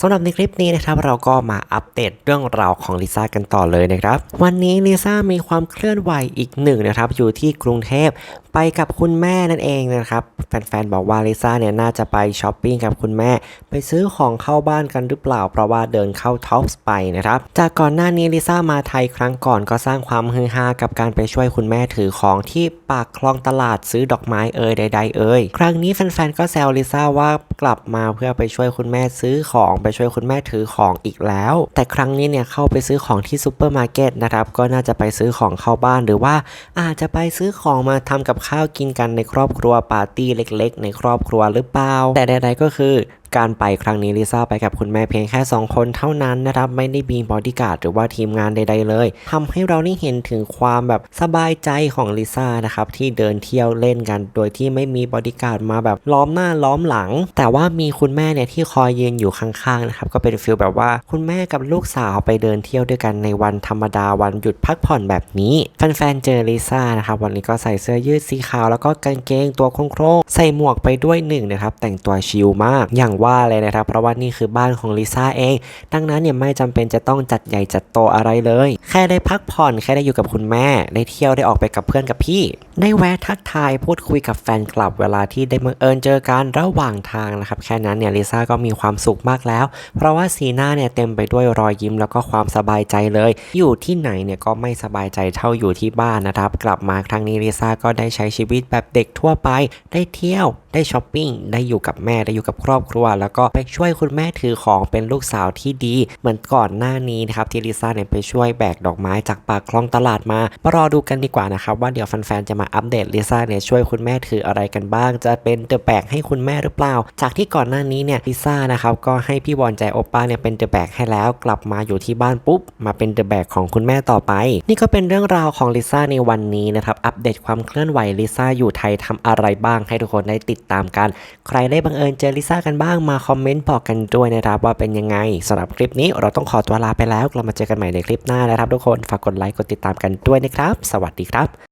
สำหรับในคลิปนี้นะครับเราก็มาอัปเดตเรื่องราวของลิซ่ากันต่อเลยนะครับ วันนี้ลิซ่ามีความเคลื่อนไหวอีกหนึ่งนะครับอยู่ที่กรุงเทพไปกับคุณแม่นั่นเองนะครับแฟนๆบอกว่าลิซ่าเนี่ยน่าจะไปช้อปปิ้งกับคุณแม่ ไปซื้อของเข้าบ้านกันหรือเปล่า เพราะว่าเดินเข้าท็อปส์ไปนะครับจากก่อนหน้านี้ลิซ่ามาไทยครั้งก่อนก็สร้างความฮือฮากับการไปช่วยคุณแม่ถือของที่ปากคลองตลาดซื้อดอกไม้เอ่ยใด ๆ เอ่ยครั้งนี้แฟนๆก็แซวลิซ่าว่ากลับมาเพื่อไปช่วยคุณแม่ซื้อของไปไปช่วยคุณแม่ถือของอีกแล้ว แต่ครั้งนี้เนี่ยเข้าไปซื้อของที่ซูเปอร์มาร์เก็ตนะครับก็น่าจะไปซื้อของเข้าบ้านหรือว่าอาจจะไปซื้อของมาทำกับข้าวกินกันในครอบครัวปาร์ตี้เล็ก ๆ ในครอบครัวหรือเปล่า แต่ใดๆก็คือการไปครั้งนี้ลิซ่าไปกับคุณแม่เพียงแค่ 2 คนเท่านั้นนะครับไม่ได้มีบอดี้การ์ดหรือว่าทีมงานใดๆเลยทำให้เราได้เห็นถึงความแบบสบายใจของลิซ่านะครับที่เดินเที่ยวเล่นกัน โดยที่ไม่มีบอดี้การ์ดมาแบบล้อมหน้าล้อมหลัง แต่ว่ามีคุณแม่เนี่ยที่คอยยืนอยู่ข้างๆนะครับก็เป็นฟีลแบบว่าคุณแม่กับลูกสาวไปเดินเที่ยวด้วยกันในวันธรรมดาวันหยุดพักผ่อนแบบนี้แฟนๆเจอลิซ่านะครับวันนี้ก็ใส่เสื้อยืดสีขาวแล้วก็กางเกงตัวโครงๆใส่หมวกไปด้วยหนึ่งนะครับแต่งตัวชิลมากอย่างว่าเลยนะครับ เพราะว่านี่คือบ้านของลิซ่าเอง ดังนั้นเนี่ยไม่จำเป็นจะต้องจัดใหญ่จัดโตอะไรเลย แค่ได้พักผ่อนแค่ได้อยู่กับคุณแม่ ได้เที่ยวได้ออกไปกับเพื่อนกับพี่ ได้แวะทักทายพูดคุยกับแฟนคลับเวลาที่ได้บังเอิญเจอกันระหว่างทางนะครับ แค่นั้นเนี่ยลิซ่าก็มีความสุขมากแล้ว เพราะว่าสีหน้าเนี่ยเต็มไปด้วยรอยยิ้มแล้วก็ความสบายใจเลย อยู่ที่ไหนเนี่ยก็ไม่สบายใจเท่าอยู่ที่บ้านนะครับ กลับมาครั้งนี้ลิซ่าก็ได้ใช้ชีวิตแบบเด็กทั่วไป ได้เที่ยวได้ช้อปปิ้งได้อยู่กับแม่ได้อยู่กับครอบครัว แล้วก็ไปช่วยคุณแม่ถือของเป็นลูกสาวที่ดี เหมือนก่อนหน้านี้นะครับที่ลิซ่าเนี่ยไปช่วยแบกดอกไม้จากปากคลองตลาดมามารอดูกันดีกว่านะครับว่าเดี๋ยวแฟนๆจะมาอัปเดตลิซ่าเนี่ยช่วยคุณแม่ถืออะไรกันบ้าง จะเป็นเดอะแบกให้คุณแม่หรือเปล่า จากที่ก่อนหน้านี้เนี่ยลิซ่านะครับก็ให้พี่บอลใจโอป้าเนี่ยเป็นเดอะแบกให้แล้ว กลับมาอยู่ที่บ้านปุ๊บ มาเป็นเดอะแบกของคุณแม่ต่อไป นี่ก็เป็นเรื่องราวของลิซ่าในวันนี้นะครับอัปเดตความเคลื่อนไหวลิซ่าอยู่ไทยทำอะไรบ้างให้ทุกคนได้ติดตามกัน ใครได้บังเอิญเจอลิซ่ากันบ้างมาคอมเมนต์บอกกันด้วยนะครับว่าเป็นยังไงสำหรับคลิปนี้เราต้องขอตัวลาไปแล้วเรามาเจอกันใหม่ในคลิปหน้านะครับทุกคนฝากกดไลค์กดติดตามกันด้วยนะครับ สวัสดีครับ